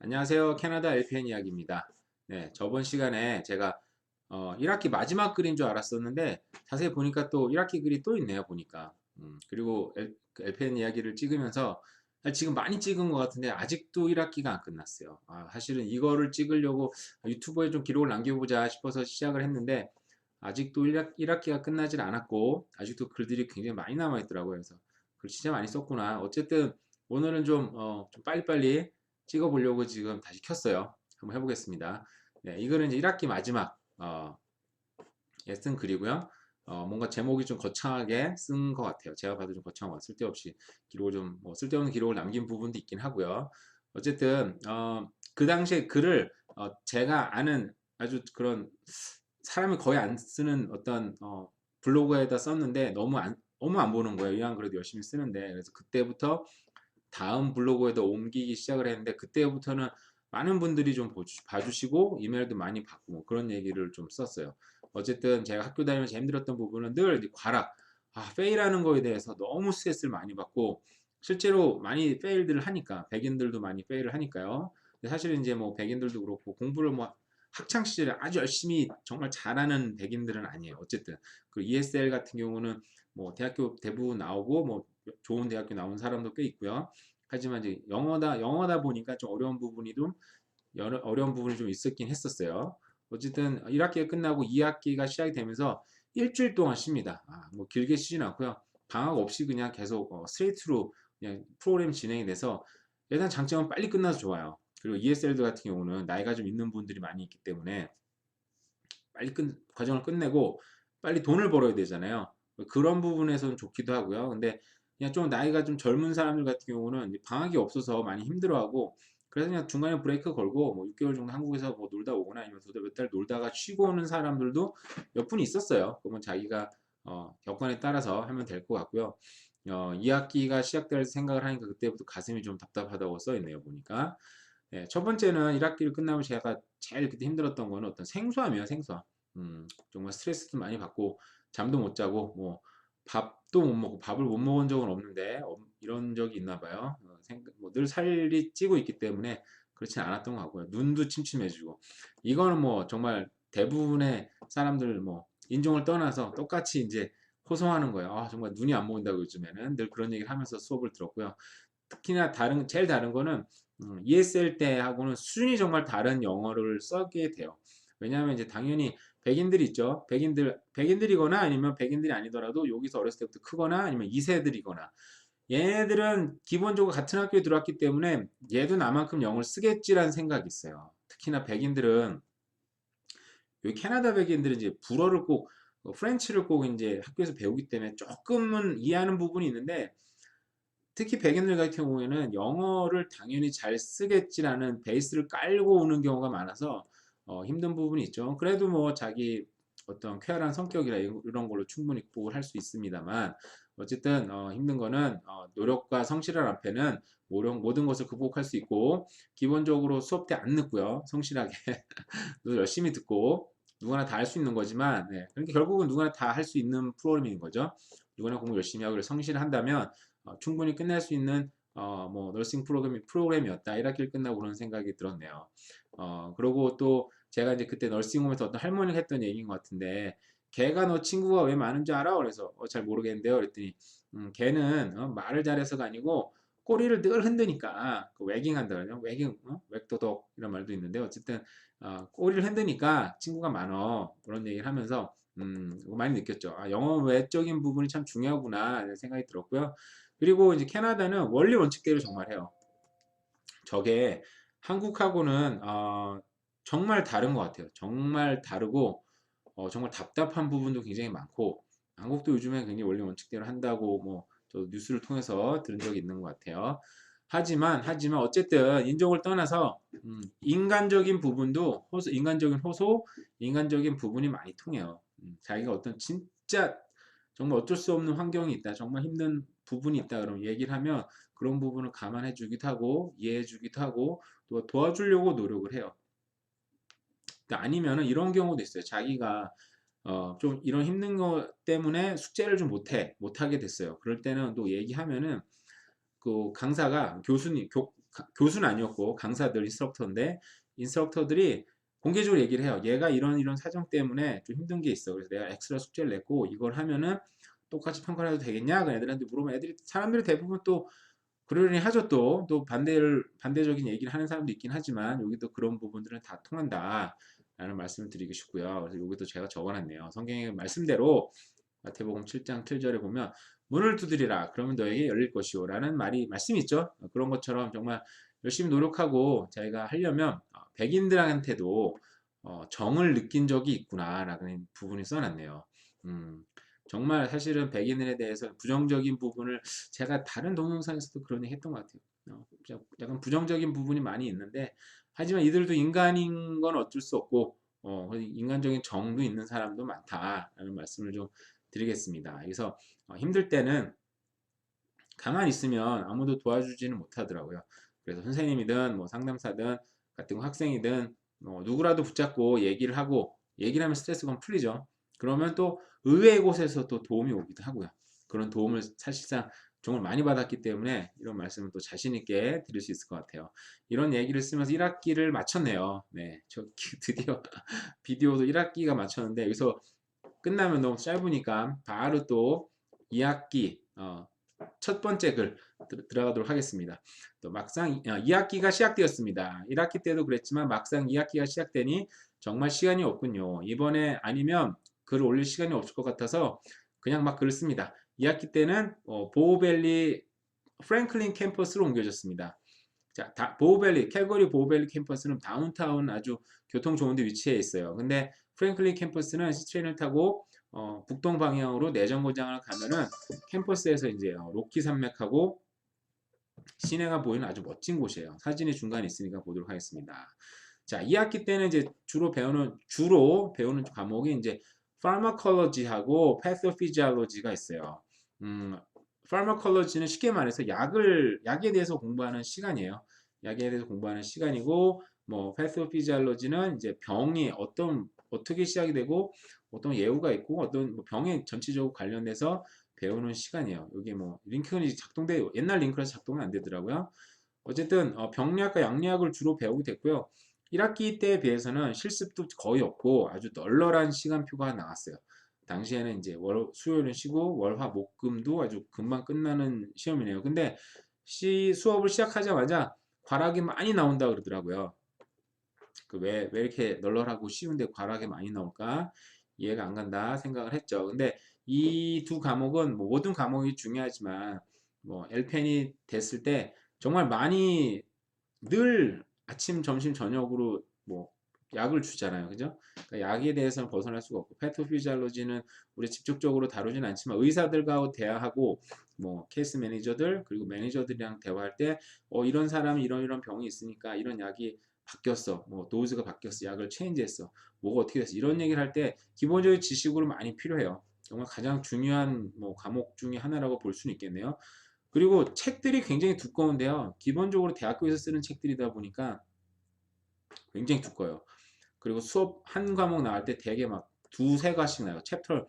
안녕하세요. 캐나다 LPN 이야기입니다. 네, 저번 시간에 제가 어, 1학기 마지막 글인 줄 알았었는데 자세히 보니까 또 1학기 글이 또 있네요. 보니까. 음, 그리고 L, LPN 이야기를 찍으면서 지금 많이 찍은 것 같은데 아직도 1학기가 안 끝났어요. 아, 사실은 이거를 찍으려고 유튜브에 좀 기록을 남겨보자 싶어서 시작을 했는데 아직도 1학, 1학기가 끝나질 않았고 아직도 글들이 굉장히 많이 남아있더라고요. 그래서 글 진짜 많이 썼구나. 어쨌든 오늘은 좀, 어, 좀 빨리빨리 찍어보려고 지금 다시 켰어요. 한번 해보겠습니다. 네, 이거는 이제 1학기 마지막 어, 예쓴 글이고요. 어, 뭔가 제목이 좀 거창하게 쓴 것 같아요. 제가 봐도 좀 거창하고 쓸데없이 기록을 좀, 뭐 쓸데없는 기록을 남긴 부분도 있긴 하고요. 어쨌든, 어, 그 당시에 글을, 어, 제가 아는 아주 그런 사람이 거의 안 쓰는 어떤, 어, 블로그에다 썼는데 너무 안, 너무 안 보는 거예요. 이왕 그래도 열심히 쓰는데. 그래서 그때부터 다음 블로그에도 옮기기 시작을 했는데 그때부터는 많은 분들이 좀 봐주시고 이메일도 많이 받고 뭐 그런 얘기를 좀 썼어요. 어쨌든 제가 학교 다니면서 힘들었던 부분은 늘 과락, 아, 페일하는 거에 대해서 너무 스트레스를 많이 받고 실제로 많이 페일들을 하니까 백인들도 많이 페일을 하니까요. 사실 이제 뭐 백인들도 그렇고 공부를 뭐 학창 시절에 아주 열심히 정말 잘하는 백인들은 아니에요. 어쨌든 그 ESL 같은 경우는 뭐 대학교 대부분 나오고 뭐 좋은 대학교 나온 사람도 꽤 있고요. 하지만 이제 영어다 영어다 보니까 좀 어려운 부분이 좀 여러, 어려운 부분이 좀 있었긴 했었어요. 어쨌든 1학기가 끝나고 2학기가 시작이 되면서 일주일 동안 쉽니다. 아, 뭐 길게 쉬진 않고요. 방학 없이 그냥 계속 어, 스트레이트로 그냥 프로그램 진행이 돼서 일단 장점은 빨리 끝나서 좋아요. 그리고 ESL들 같은 경우는 나이가 좀 있는 분들이 많이 있기 때문에 빨리 끝, 과정을 끝내고 빨리 돈을 벌어야 되잖아요. 그런 부분에서는 좋기도 하고요. 근데 그냥 좀 나이가 좀 젊은 사람들 같은 경우는 방학이 없어서 많이 힘들어하고 그래서 그냥 중간에 브레이크 걸고 뭐 6개월 정도 한국에서 뭐 놀다 오거나 아니면 몇달 놀다가 쉬고 오는 사람들도 몇 분 있었어요. 그러면 자기가 어, 격관에 따라서 하면 될 것 같고요. 어, 2학기가 시작될 생각을 하니까 그때부터 가슴이 좀 답답하다고 써있네요. 보니까. 네, 첫 번째는 1학기를 끝나면 제가 제일 그때 힘들었던 거는 어떤 생소함이에요. 생소함. 음, 정말 스트레스도 많이 받고 잠도 못 자고 뭐 밥도 못 먹고 밥을 못 먹은 적은 없는데 어, 이런 적이 있나 봐요. 어, 뭐늘 살이 찌고 있기 때문에 그렇진 않았던 것 같고요. 눈도 침침해지고 이거는 뭐 정말 대부분의 사람들 뭐 인종을 떠나서 똑같이 이제 호소하는 거예요. 아, 정말 눈이 안 보인다고 요즘에는 늘 그런 얘기를 하면서 수업을 들었고요. 특히나 다른 제일 다른 거는 음, ESL 때하고는 수준이 정말 다른 영어를 써게 돼요. 왜냐하면 이제 당연히 백인들 있죠. 백인들, 백인들이거나 아니면 백인들이 아니더라도 여기서 어렸을 때부터 크거나 아니면 2세들이거나 얘네들은 기본적으로 같은 학교에 들어왔기 때문에 얘도 나만큼 영어를 쓰겠지라는 생각이 있어요. 특히나 백인들은 여기 캐나다 백인들은 이제 불어를 꼭 어, 프렌치를 꼭 이제 학교에서 배우기 때문에 조금은 이해하는 부분이 있는데 특히 백인들 같은 경우에는 영어를 당연히 잘 쓰겠지라는 베이스를 깔고 오는 경우가 많아서 어, 힘든 부분이 있죠. 그래도 뭐 자기 어떤 쾌활한 성격이라 이런 걸로 충분히 극복을 할 수 있습니다만 어쨌든 어, 힘든 거는 어, 노력과 성실한 앞에는 모든, 모든 것을 극복할 수 있고 기본적으로 수업 때 안 늦고요. 성실하게 열심히 듣고 누구나 다 할 수 있는 거지만 네, 그러니까 결국은 누구나 다 할 수 있는 프로그램인 거죠. 누구나 공부 열심히 하고 성실한다면 어, 충분히 끝낼 수 있는 어, 뭐 너싱 프로그램이 프로그램이었다 1학기를 끝나고 그런 생각이 들었네요. 어, 그리고 또 제가 이제 그때 널싱홈에서 어떤 할머니가 했던 얘기인 것 같은데 걔가 너 친구가 왜 많은 줄 알아? 그래서 어, 잘 모르겠는데요. 그랬더니 음, 걔는 어, 말을 잘해서가 아니고 꼬리를 늘 흔드니까 그 웨깅한다 그러죠. 웨깅, 어? 웩도덕 이런 말도 있는데 어쨌든 어, 꼬리를 흔드니까 친구가 많어 그런 얘기를 하면서 음, 많이 느꼈죠. 아, 영어 외적인 부분이 참 중요하구나 생각이 들었고요. 그리고 이제 캐나다는 원리 원칙대로 정말 해요. 저게 한국하고는 어, 정말 다른 것 같아요. 정말 다르고 어, 정말 답답한 부분도 굉장히 많고 한국도 요즘에 굉장히 원리 원칙대로 한다고 뭐 저 뉴스를 통해서 들은 적이 있는 것 같아요. 하지만 하지만 어쨌든 인종을 떠나서 음, 인간적인 부분도 호소, 인간적인 호소, 인간적인 부분이 많이 통해요. 음, 자기가 어떤 진짜 정말 어쩔 수 없는 환경이 있다, 정말 힘든 부분이 있다 그러면 얘기를 하면 그런 부분을 감안해 주기도 하고 이해해 주기도 하고 또 도와주려고 노력을 해요. 그러니까 아니면은 이런 경우도 있어요. 자기가 어, 좀 이런 힘든 거 때문에 숙제를 좀 못해, 못하게 됐어요. 그럴 때는 또 얘기하면은 그 강사가 교수님, 교, 가- 교수는 아니었고 강사들 인스트럭터인데 인스트럭터들이 공개적으로 얘기를 해요. 얘가 이런 이런 사정 때문에 좀 힘든 게 있어. 그래서 내가 엑스트라 숙제를 냈고 이걸 하면은 똑같이 평가를 해도 되겠냐? 그 애들한테 물어보면 애들이 사람들이 대부분 또 그러려니 하죠 또. 또 반대를 반대적인 얘기를 하는 사람도 있긴 하지만 여기도 그런 부분들은 다 통한다. 라는 말씀을 드리고 싶고요. 그래서 여기도 제가 적어놨네요. 성경의 말씀대로 마태복음 7장 7절에 보면 문을 두드리라 그러면 너에게 열릴 것이오 라는 말이 말씀이 있죠. 그런 것처럼 정말 열심히 노력하고 자기가 하려면 어, 백인들한테도 어, 정을 느낀 적이 있구나 라는 부분이 써놨네요. 음, 정말 사실은 백인에 대해서 부정적인 부분을 제가 다른 동영상에서도 그런 얘기 했던 것 같아요. 어, 약간 부정적인 부분이 많이 있는데 하지만 이들도 인간인 건 어쩔 수 없고 어, 인간적인 정도 있는 사람도 많다라는 말씀을 좀 드리겠습니다. 그래서 어, 힘들 때는 가만히 있으면 아무도 도와주지는 못하더라고요. 그래서 선생님이든 뭐 상담사든 같은 학생이든 뭐 누구라도 붙잡고 얘기를 하고 얘기를 하면 스트레스가 풀리죠. 그러면 또 의외의 곳에서 또 도움이 오기도 하고요. 그런 도움을 사실상 정말 많이 받았기 때문에 이런 말씀을 또 자신 있게 드릴 수 있을 것 같아요. 이런 얘기를 쓰면서 1학기를 마쳤네요. 네, 저 드디어 비디오도 1학기가 마쳤는데 여기서 끝나면 너무 짧으니까 바로 또 2학기 어, 첫 번째 글 들어가도록 하겠습니다. 또 막상 2학기가 시작되었습니다. 1학기 때도 그랬지만 막상 2학기가 시작되니 정말 시간이 없군요. 이번에 아니면 글을 올릴 시간이 없을 것 같아서 그냥 막 글을 씁니다. 2학기 때는 어, 보호밸리 프랭클린 캠퍼스로 옮겨졌습니다. 자, 다, 보호밸리, 캘거리 보호밸리 캠퍼스는 다운타운 아주 교통 좋은 데 위치해 있어요. 근데 프랭클린 캠퍼스는 시트레인을 타고 어, 북동 방향으로 내정거장을 가면은 캠퍼스에서 이제 어, 로키 산맥하고 시내가 보이는 아주 멋진 곳이에요. 사진이 중간에 있으니까 보도록 하겠습니다. 자, 2학기 때는 이제 주로 배우는 주로 배우는 과목이 이제 pharmacology하고 pathophysiology가 있어요. 음, pharmacology는 쉽게 말해서 약을 약에 대해서 공부하는 시간이에요. 약에 대해서 공부하는 시간이고 뭐 pathophysiology는 이제 병이 어떤 어떻게 시작이 되고 어떤 예후가 있고 어떤 뭐 병에 전체적으로 관련돼서 배우는 시간이에요. 여기 뭐 링크는 작동돼 옛날 링크라서 작동은 안 되더라고요. 어쨌든 어, 병리학과 양리학을 주로 배우게 됐고요. 1학기 때에 비해서는 실습도 거의 없고 아주 널널한 시간표가 나왔어요. 당시에는 이제 월, 수요일은 쉬고 월화 목금도 아주 금방 끝나는 시험이네요. 근데 시 수업을 시작하자마자 과락이 많이 나온다 그러더라고요. 그 왜 왜 이렇게 널널하고 쉬운데 과락이 많이 나올까 이해가 안 간다 생각을 했죠. 근데 이 두 과목은 뭐 모든 과목이 중요하지만 뭐 L펜이 됐을 때 정말 많이 늘 아침, 점심, 저녁으로 뭐 약을 주잖아요. 그죠? 그러니까 약에 대해서는 벗어날 수가 없고 패토피지알로지는 우리 직접적으로 다루진 않지만 의사들과 대화하고 뭐 케이스 매니저들 그리고 매니저들이랑 대화할 때 어, 이런 사람이 이런 이런 병이 있으니까 이런 약이 바뀌었어. 뭐 도즈가 바뀌었어. 약을 체인지했어. 뭐가 어떻게 됐어. 이런 얘기를 할 때 기본적인 지식으로 많이 필요해요. 정말 가장 중요한 뭐 과목 중에 하나라고 볼 수는 있겠네요. 그리고 책들이 굉장히 두꺼운데요. 기본적으로 대학교에서 쓰는 책들이다 보니까 굉장히 두꺼워요. 그리고 수업 한 과목 나갈 때 대개 막 두세 과씩 나요. 챕터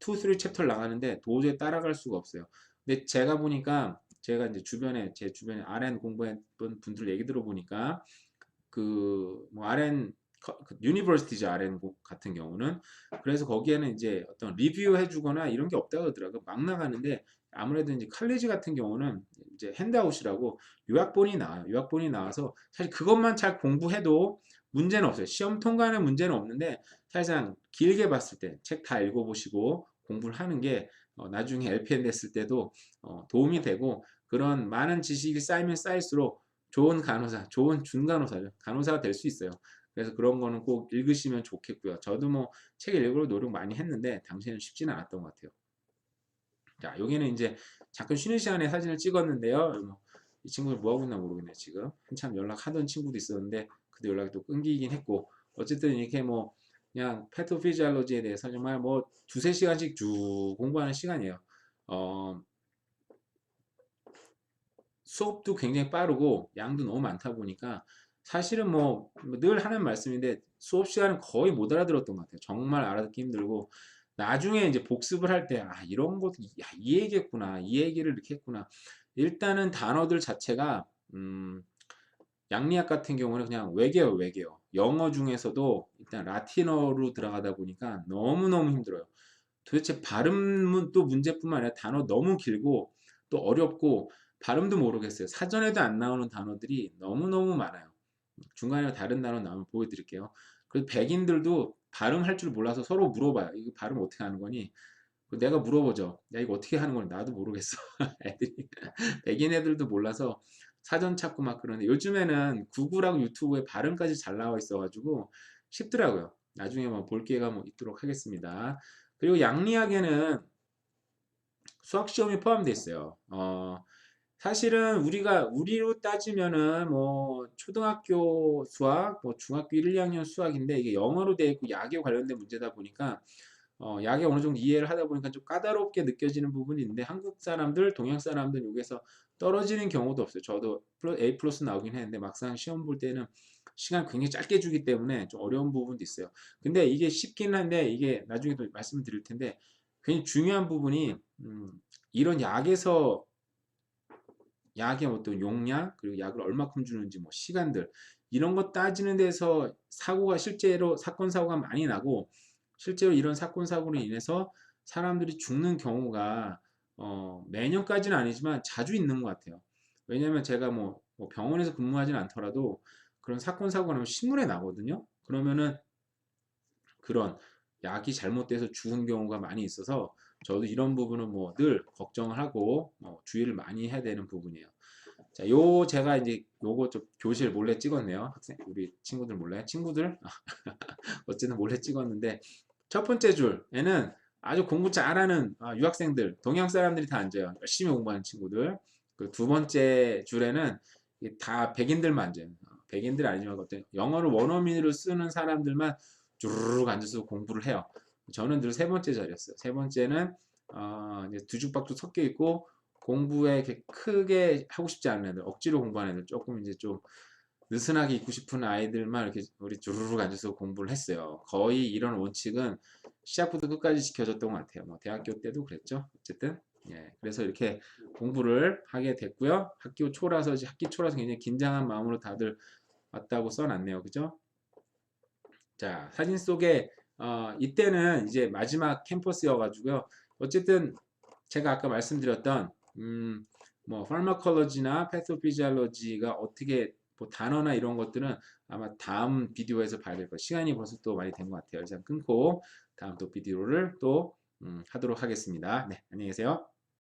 2, 3 챕터 나가는데 도저히 따라갈 수가 없어요. 근데 제가 보니까 제가 이제 주변에 제 주변에 RN 공부했던 분들 얘기 들어보니까 그 뭐 RN 유니버시티죠 RN 같은 경우는 그래서 거기에는 이제 어떤 리뷰 해 주거나 이런 게 없다고 하더라고요. 막 나가는데 아무래도 이제 칼리지 같은 경우는 이제 핸드아웃이라고 요약본이 나와요. 요약본이 나와서 사실 그것만 잘 공부해도 문제는 없어요. 시험 통과는 문제는 없는데 사실상 길게 봤을 때 책 다 읽어보시고 공부를 하는 게 어, 나중에 LPN 됐을 때도 어, 도움이 되고 그런 많은 지식이 쌓이면 쌓일수록 좋은 간호사, 좋은 준간호사죠. 간호사가 될 수 있어요. 그래서 그런 거는 꼭 읽으시면 좋겠고요. 저도 뭐 책 읽으려 노력 많이 했는데 당시에는 쉽지는 않았던 것 같아요. 자, 여기는 이제 잠깐 쉬는 시간에 사진을 찍었는데요. 뭐, 이 친구들 뭐하고 있나 모르겠네 지금. 한참 연락하던 친구도 있었는데 그때 연락이 또 끊기긴 했고 어쨌든 이렇게 뭐 그냥 패토피지알로지에 대해서 정말 뭐 두세 시간씩 쭉 공부하는 시간이에요. 어, 수업도 굉장히 빠르고 양도 너무 많다 보니까 사실은 뭐 늘 하는 말씀인데 수업 시간은 거의 못 알아들었던 것 같아요. 정말 알아듣기 힘들고 나중에 이제 복습을 할 때 아 이런 것도 야, 이 얘기했구나 이 얘기를 이렇게 했구나 일단은 단어들 자체가 음, 양리학 같은 경우는 그냥 외계어 외계어. 영어 중에서도 일단 라틴어로 들어가다 보니까 너무너무 힘들어요. 도대체 발음은 또 문제뿐만 아니라 단어 너무 길고 또 어렵고 발음도 모르겠어요. 사전에도 안 나오는 단어들이 너무너무 많아요. 중간에 다른 단어 나오면 보여드릴게요. 그래서 백인들도 발음할 줄 몰라서 서로 물어봐요. 이거 발음 어떻게 하는 거니? 내가 물어보죠. 야 이거 어떻게 하는 거니? 나도 모르겠어. 애들이 백인 애들도 몰라서 사전 찾고 막 그러는데 요즘에는 구글하고 유튜브에 발음까지 잘 나와 있어가지고 쉽더라고요. 나중에 뭐볼 기회가 뭐 있도록 하겠습니다. 그리고 양리학에는 수학 시험이 포함되어 있어요. 어, 사실은 우리가 우리로 따지면은 뭐 초등학교 수학, 뭐 중학교 1, 2학년 수학인데 이게 영어로 되어 있고 약에 관련된 문제다 보니까 어, 약에 어느 정도 이해를 하다 보니까 좀 까다롭게 느껴지는 부분이 있는데 한국 사람들, 동양 사람들 여기서 떨어지는 경우도 없어요. 저도 A 플러스 나오긴 했는데 막상 시험 볼 때는 시간 굉장히 짧게 주기 때문에 좀 어려운 부분도 있어요. 근데 이게 쉽긴 한데 이게 나중에 도 말씀드릴 텐데 굉장히 중요한 부분이 음, 이런 약에서 약의 어떤 용량 그리고 약을 얼마큼 주는지 뭐 시간들 이런 거 따지는 데서 사고가 실제로 사건 사고가 많이 나고 실제로 이런 사건 사고로 인해서 사람들이 죽는 경우가 어, 매년까지는 아니지만 자주 있는 것 같아요. 왜냐하면 제가 뭐, 뭐 병원에서 근무하지는 않더라도 그런 사건 사고가 나면 신문에 나거든요. 그러면은 그런 약이 잘못돼서 죽은 경우가 많이 있어서 저도 이런 부분은 뭐 늘 걱정을 하고 어, 주의를 많이 해야 되는 부분이에요. 자, 요 제가 이제 요거 좀 교실 몰래 찍었네요. 학생 우리 친구들 몰래 친구들 어쨌든 몰래 찍었는데 첫 번째 줄에는 아주 공부 잘하는 아, 유학생들 동양 사람들이 다 앉아요. 열심히 공부하는 친구들. 그 두 번째 줄에는 다 백인들만 앉아요. 백인들 아니지만 어떤 영어를 원어민으로 쓰는 사람들만 주르륵 앉아서 공부를 해요. 저는 늘 세 번째 자리였어요. 세 번째는 어, 이제 뒤죽박죽 섞여 있고 공부에 크게 하고 싶지 않은 애들, 억지로 공부하는 애들, 조금 이제 좀 느슨하게 있고 싶은 아이들만 이렇게 우리 주르륵 앉아서 공부를 했어요. 거의 이런 원칙은 시작부터 끝까지 지켜졌던 것 같아요. 뭐 대학교 때도 그랬죠. 어쨌든 예, 그래서 이렇게 공부를 하게 됐고요. 학교 초라서 학기 초라서 굉장히 긴장한 마음으로 다들 왔다고 써놨네요. 그죠? 자, 사진 속에 어, 이때는 이제 마지막 캠퍼스여가지고요. 어쨌든 제가 아까 말씀드렸던 음, 뭐 파르마콜로지나 패토피지알로지가 어떻게 뭐 단어나 이런 것들은 아마 다음 비디오에서 봐야 될 거예요. 시간이 벌써 또 많이 된 것 같아요. 일단 끊고 다음 또 비디오를 또 음, 하도록 하겠습니다. 네, 안녕히 계세요.